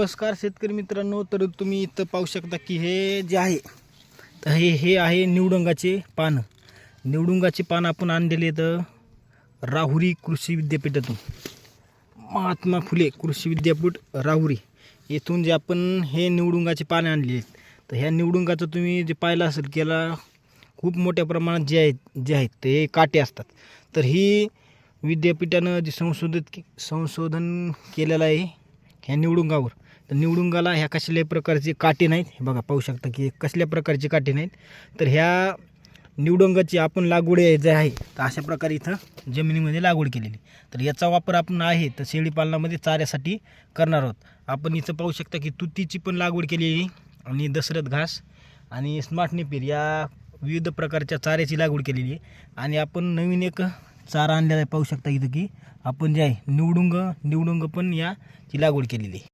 नमस्कार शेतकरी मित्रांनो तर तुम्ही इथं पाहू शकता की हे जे आहे तर हे हे आहे निवडुंगाचे पानं. निवडुंगाचे पान आपण आणलेले तर राहुरी कृषी विद्यापीठातून. महात्मा फुले कृषी विद्यापीठ राहुरी. येथून जे आपण हे निवडुंगाचे पानं आणले आहेत तर ह्या निवडुंगाचं तुम्ही जे पाहिलं असेल की याला खूप मोठ्या प्रमाणात जे आहेत जे आहेत ते काटे असतात. तर ही विद्यापीठानं जे संशोधित संशोधन केलेलं आहे ह्या निवडुंगावर. निवडुंगाला ह्या कसल्याही प्रकारचे काटे नाहीत? हे बघा पाहू शकता की कसल्या प्रकारचे काटे नाहीत. तर ह्या निवडुंगाची आपण लागवड जे आहे तर अशा प्रकारे इथं जमिनीमध्ये लागवड केलेली. तर याचा वापर आपण आहे तर शेळीपालनामध्ये चाऱ्यासाठी करणार आहोत. आपण इथं पाहू शकता की तुतीची पण लागवड केलेली आणि दशरथ घास आणि स्मार्टनेपीर या विविध प्रकारच्या चाऱ्याची लागवड केलेली आहे. आणि आपण नवीन एक चारा आणलेला आहे पाहू शकता इथं की आपण जे आहे निवडुंग निवडुंग पण याची लागवड केलेली आहे.